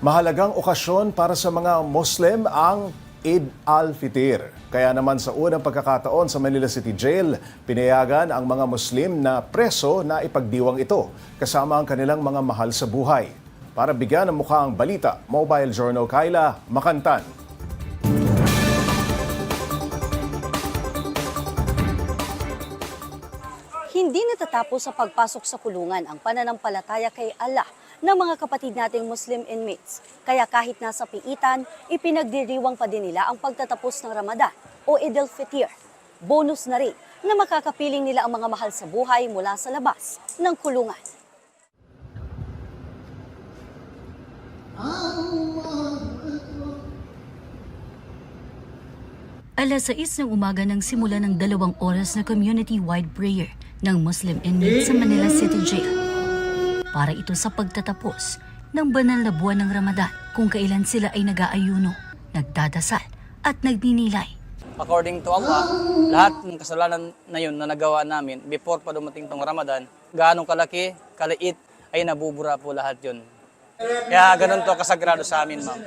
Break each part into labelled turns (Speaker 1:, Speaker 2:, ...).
Speaker 1: Mahalagang okasyon para sa mga Muslim ang Eid al-Fitr. Kaya naman sa unang pagkakataon sa Manila City Jail, pinayagan ang mga Muslim na preso na ipagdiwang ito kasama ang kanilang mga mahal sa buhay. Para bigyan ng mukha ang balita, Mobile Journal Kaila, Makantan.
Speaker 2: Hindi natatapos sa pagpasok sa kulungan ang pananampalataya kay Allah ng mga kapatid nating Muslim inmates. Kaya kahit nasa piitan, ipinagdiriwang pa din nila ang pagtatapos ng Ramadan o Eid al-Fitr. Bonus na rin na makakapiling nila ang mga mahal sa buhay mula sa labas ng kulungan. Alas 6 ng umaga nang simula ng dalawang oras na community-wide prayer ng Muslim inmates sa Manila City Jail. Para ito sa pagtatapos ng banal na buwan ng Ramadan kung kailan sila ay nag-aayuno, nagdadasal at nagninilay.
Speaker 3: According to Allah, lahat ng kasalanan na yun na nagawa namin before pa dumating tong Ramadan, gaano kalaki, kaliit, ay nabubura po lahat yun. Kaya ganun to kasagrado sa amin, ma'am.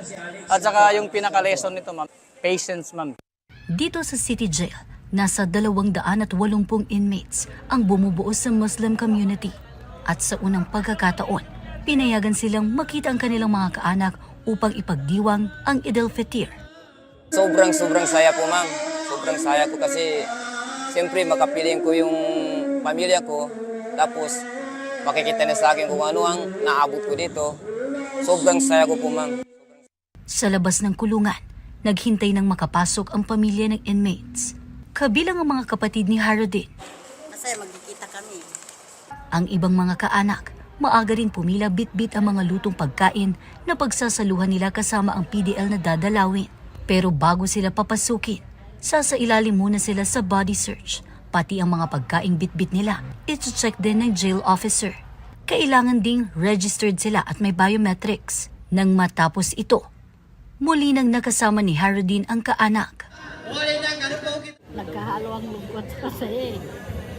Speaker 3: At saka yung pinaka-lesson nito, ma'am, patience, ma'am.
Speaker 2: Dito sa City Jail, nasa 280 inmates ang bumubuo sa Muslim community. At sa unang pagkakataon, pinayagan silang makita ang kanilang mga kaanak upang ipagdiwang ang Eid al-Fitr.
Speaker 4: Sobrang sobrang saya po ma'am. Sobrang saya ko kasi siyempre makapiling ko yung pamilya ko. Tapos makikita na sa akin kung ano ang naabot ko dito. Sobrang saya ko po ma'am.
Speaker 2: Sa labas ng kulungan, naghintay ng makapasok ang pamilya ng inmates. Kabilang ang mga kapatid ni Haruddin.
Speaker 5: Masaya magkikita kami.
Speaker 2: Ang ibang mga kaanak, maaga rin pumila bit-bit ang mga lutong pagkain na pagsasaluhan nila kasama ang PDL na dadalawin. Pero bago sila papasukin, sasailalim muna sila sa body search. Pati ang mga pagkaing bit-bit nila, ito-check din ng jail officer. Kailangan ding registered sila at may biometrics. Nang matapos ito, muli nang nakasama ni Haruddin ang kaanak.
Speaker 5: Nagkahalo ang lungkot kasi.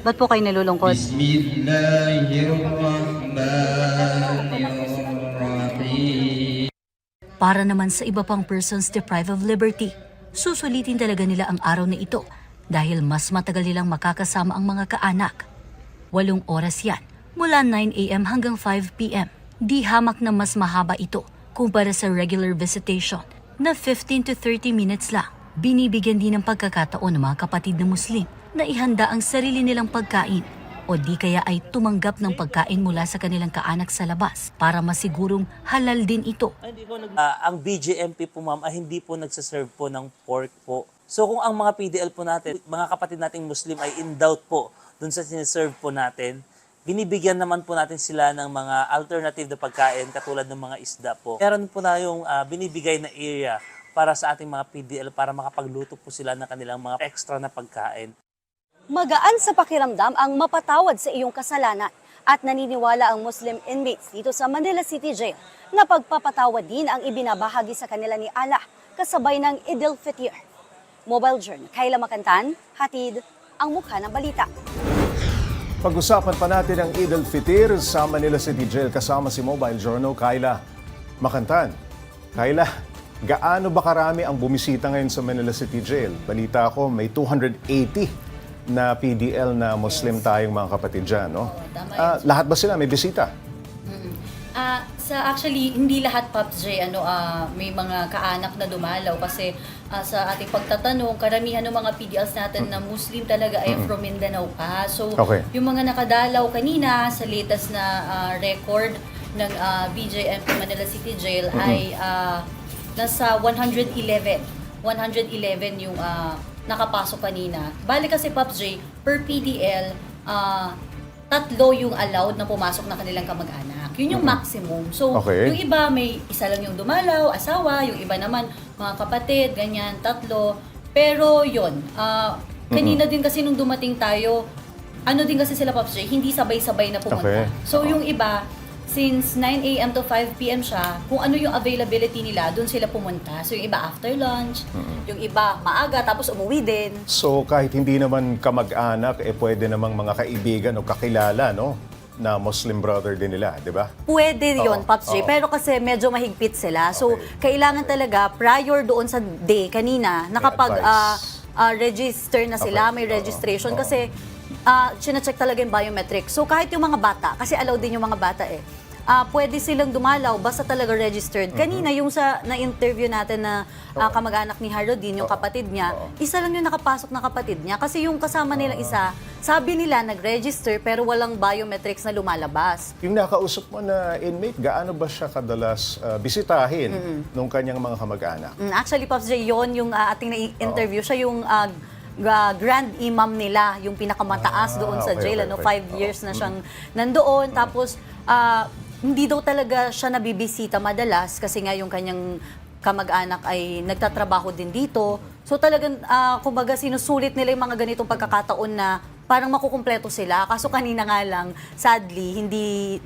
Speaker 2: Ba't po kayo nalulungkot?
Speaker 6: Bismillahirrahmanirrahim.
Speaker 2: Para naman sa iba pang persons deprived of liberty, susulitin talaga nila ang araw na ito dahil mas matagal nilang makakasama ang mga kaanak. Walong oras yan, mula 9 a.m. hanggang 5 p.m. Di hamak na mas mahaba ito kumpara sa regular visitation na 15 to 30 minutes lang. Binibigyan din ng pagkakataon ng mga kapatid na Muslim na ihanda ang sarili nilang pagkain o di kaya ay tumanggap ng pagkain mula sa kanilang kaanak sa labas para masigurong halal din ito.
Speaker 7: Ah, ang BJMP po ma'am ay hindi po nagsaserve po ng pork po. So kung ang mga PDL po natin, mga kapatid nating Muslim ay in doubt po dun sa sinaserve po natin, binibigyan naman po natin sila ng mga alternative na pagkain katulad ng mga isda po. Meron po na yung ah, binibigay na area para sa ating mga PDL para makapagluto po sila ng kanilang mga extra na pagkain.
Speaker 2: Magaan sa pakiramdam ang mapatawad sa iyong kasalanan at naniniwala ang Muslim inmates dito sa Manila City Jail na pagpapatawad din ang ibinabahagi sa kanila ni Allah kasabay ng Eid al-Fitr. Mobile Journal, Kayla Makantan, hatid ang mukha ng balita.
Speaker 1: Pag-usapan pa natin ang Eid al-Fitr sa Manila City Jail kasama si Mobile Journal Kaila, Makantan. Kaila, gaano ba karami ang bumisita ngayon sa Manila City Jail? Balita ko may 280 na PDL na Muslim tayong mga kapatid dyan, no? Ah, lahat ba sila may bisita?
Speaker 8: Ah, sa actually hindi lahat Pops J ano ah, may mga kaanak na dumalaw kasi ah, sa ating pagtatanong karamihan ng mga PDLs natin na Muslim talaga ay from Mindanao pa. So
Speaker 1: Okay.
Speaker 8: yung mga nakadalaw kanina sa latest na ah, record ng ah, BJMP Manila City Jail ay ah, nasa 111. 111 yung ah, nakapasok kanina. Bali kasi Pops J, per PDL, ah, tatlo yung allowed na pumasok na kanilang kamag-anak. Yun yung maximum. So,
Speaker 1: Okay.
Speaker 8: yung iba may isa lang yung dumalaw, asawa, yung iba naman mga kapatid, ganyan, tatlo. Pero yun, ah, kanina din kasi nung dumating tayo, ano din kasi sila Pops J, hindi sabay-sabay na pumunta.
Speaker 1: Okay.
Speaker 8: So, yung iba, since 9 a.m. to 5 p.m. siya, kung ano yung availability nila, doon sila pumunta. So, yung iba after lunch, yung iba maaga, tapos umuwi din.
Speaker 1: So kahit hindi naman kamag-anak, eh pwede namang mga kaibigan o kakilala, no? na Muslim brother din nila, di ba?
Speaker 8: Pwede yon Pops J. Pero kasi medyo mahigpit sila. So,
Speaker 1: Okay.
Speaker 8: kailangan talaga, prior doon sa day kanina, nakapag
Speaker 1: advice.
Speaker 8: ah, ah, register na sila,
Speaker 1: Okay.
Speaker 8: may registration.
Speaker 1: oo.
Speaker 8: Kasi, ah check talaga yung biometric. So, kahit yung mga bata, kasi allowed din yung mga bata eh, ah pwede silang dumalaw basta talaga registered.
Speaker 1: Mm-hmm.
Speaker 8: Kanina, yung sa na-interview natin na ah, kamag-anak ni Harodin, yung kapatid niya, isa lang yung nakapasok na kapatid niya. Kasi yung kasama nilang isa, sabi nila nag-register pero walang biometrics na lumalabas.
Speaker 1: Yung nakausap mo na inmate, gaano ba siya kadalas ah, bisitahin nung kanyang mga kamag-anak?
Speaker 8: Mm, actually, Pops J, yun yung ah, ating na-interview. Siya yung ah, ga- grand imam nila, yung pinakamataas
Speaker 1: Ah,
Speaker 8: doon sa
Speaker 1: okay,
Speaker 8: jail.
Speaker 1: okay,
Speaker 8: ano,
Speaker 1: okay.
Speaker 8: Five
Speaker 1: Oo.
Speaker 8: years na siyang nandoon. Tapos, ah, hindi daw talaga siya nabibisita madalas kasi nga yung kanyang kamag-anak ay nagtatrabaho din dito. So talagang, ah, kumbaga, sinusulit nila yung mga ganitong pagkakataon na parang makukumpleto sila. Kaso kanina nga lang, sadly, hindi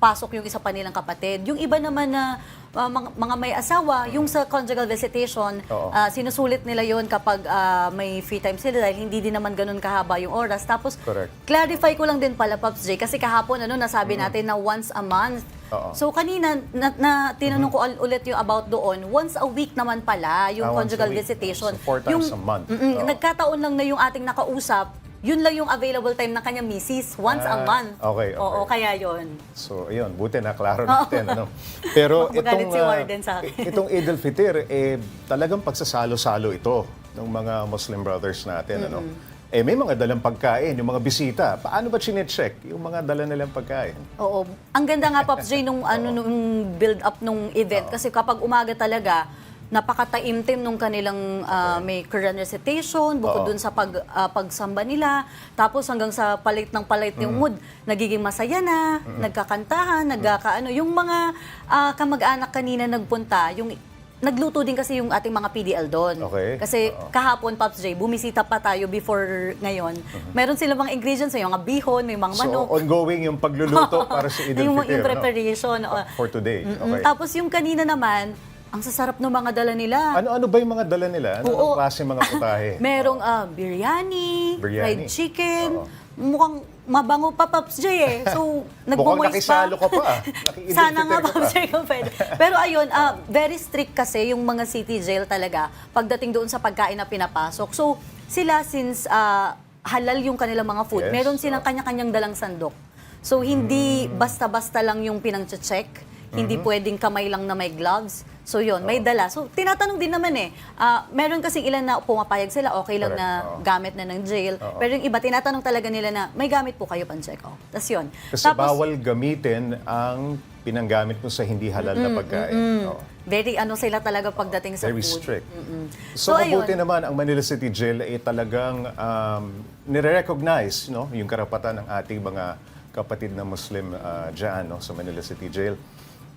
Speaker 8: nakapasok yung isa pa nilang kapatid. Yung iba naman na ah, mga, mga may asawa, yung sa conjugal visitation,
Speaker 1: Oo.
Speaker 8: ah, sinusulit nila yon kapag ah, may free time sila dahil hindi din naman ganun kahaba yung oras. Tapos,
Speaker 1: Correct.
Speaker 8: clarify ko lang din pala, Pops J, kasi kahapon ano, nasabi natin na once a month.
Speaker 1: Oo.
Speaker 8: So kanina, na, na tinanong ko al- ulit yung about doon, once a week naman pala yung
Speaker 1: Ah,
Speaker 8: conjugal visitation.
Speaker 1: So, four times
Speaker 8: yung,
Speaker 1: a month.
Speaker 8: Mm-mm. Nagkataon lang na yung ating nakausap, yun lang yung available time ng kanyang misis, once a
Speaker 1: Ah,
Speaker 8: month.
Speaker 1: okay, okay.
Speaker 8: Oo, kaya yun.
Speaker 1: So, ayun, buti na klaro natin. ano. Pero
Speaker 8: magalit
Speaker 1: itong,
Speaker 8: si
Speaker 1: ah,
Speaker 8: Warden sa akin.
Speaker 1: itong Eid al-Fitr, eh, talagang pagsasalo-salo ito ng mga Muslim brothers natin. Ano. Eh, may mga dalang pagkain, yung mga bisita. Paano ba chinecheck yung mga dala nilang pagkain?
Speaker 8: Oo. Ang ganda nga, Pops J, nung, ano, nung build-up nung event. Kasi kapag umaga talaga, napakataimtim nung kanilang ah, may Quran recitation, bukod
Speaker 1: Oo.
Speaker 8: dun sa pag, ah, pagsamba nila. Tapos hanggang sa palit ng palit yung mood, nagiging masaya na, nagkakantahan, nagkakaano. Yung mga ah, kamag-anak kanina nagpunta, yung Nagluto din kasi yung ating mga PDL doon.
Speaker 1: Okay.
Speaker 8: Kasi kahapon, Pops J, bumisita pa tayo before ngayon. Meron silang mga ingredients, may mga bihon, may mga manok.
Speaker 1: So, ongoing yung pagluluto para sa Eid
Speaker 8: yung,
Speaker 1: al-Fitr.
Speaker 8: yung
Speaker 1: no?
Speaker 8: preparation. oh.
Speaker 1: For today.
Speaker 8: Mm-mm.
Speaker 1: Okay.
Speaker 8: Tapos yung kanina naman, ang sasarap ng mga dala nila.
Speaker 1: Ano-ano ba yung mga dala nila? Ano
Speaker 8: Oo.
Speaker 1: klase mga putahe?
Speaker 8: Merong ah, biryani,
Speaker 1: Biryani.
Speaker 8: fried chicken,
Speaker 1: Oo.
Speaker 8: mukhang mabango pa, Pops J eh. So,
Speaker 1: nakisalo
Speaker 8: pa.
Speaker 1: ka pa, ah.
Speaker 8: Sana nga,
Speaker 1: ka pa.
Speaker 8: Pops kung pwede. Pero ayun, ah, very strict kasi yung mga city jail talaga pagdating doon sa pagkain na pinapasok. So, sila since ah, halal yung kanilang mga food,
Speaker 1: Yes,
Speaker 8: meron silang kanya-kanyang dalang sandok. So, hindi
Speaker 1: Hmm.
Speaker 8: basta-basta lang yung pinang-check. Hindi
Speaker 1: Mm-hmm.
Speaker 8: pwedeng kamay lang na may gloves. So yun, may dala. So tinatanong din naman eh, ah, meron kasing ilan na pumapayag sila, okay lang
Speaker 1: Correct,
Speaker 8: na
Speaker 1: oo.
Speaker 8: gamit na ng jail.
Speaker 1: Oo.
Speaker 8: Pero yung iba, tinatanong talaga nila na, may gamit po kayo pang-check. Oh. Tapos yun.
Speaker 1: Kasi bawal gamitin ang pinanggamit mo sa hindi halal na pagkain. Oo.
Speaker 8: Very ano sila talaga pagdating sa
Speaker 1: Very
Speaker 8: food.
Speaker 1: strict.
Speaker 8: So,
Speaker 1: So, mabuti
Speaker 8: ayun.
Speaker 1: naman ang Manila City Jail ay talagang um, nire-recognize no, yung karapatan ng ating mga kapatid na Muslim uh, dyan no, sa Manila City Jail.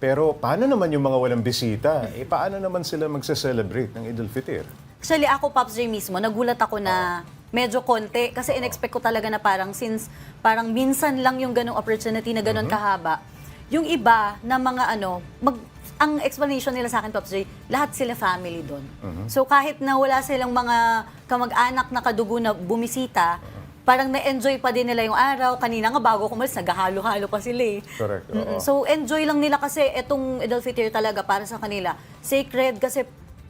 Speaker 1: Pero paano naman yung mga walang bisita? Eh, paano naman sila magse-celebrate ng Eid al-Fitr?
Speaker 8: Actually, ako, Pops J mismo, nagulat ako na medyo konti. Kasi in-expect ko talaga na parang since parang minsan lang yung ganong opportunity na ganon kahaba. Yung iba na mga ano, mag, ang explanation nila sa akin, Pops J, lahat sila family doon. So kahit na wala silang mga kamag-anak na kadugo na bumisita, parang na-enjoy pa din nila yung araw. Kanina nga bago kumalis, naghahalo-halo pa sila eh.
Speaker 1: Correct, oo.
Speaker 8: Mm-mm. So enjoy lang nila kasi itong al-Fitr talaga para sa kanila. Sacred kasi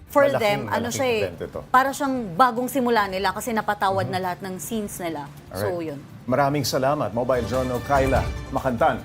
Speaker 8: for
Speaker 1: Malaking-
Speaker 8: them, ano
Speaker 1: malaking
Speaker 8: siya eh,
Speaker 1: event ito.
Speaker 8: para siyang bagong simula nila kasi napatawad na lahat ng scenes nila. So
Speaker 1: Alright.
Speaker 8: yun.
Speaker 1: Maraming salamat, Mobile Journal Kyla Makantan.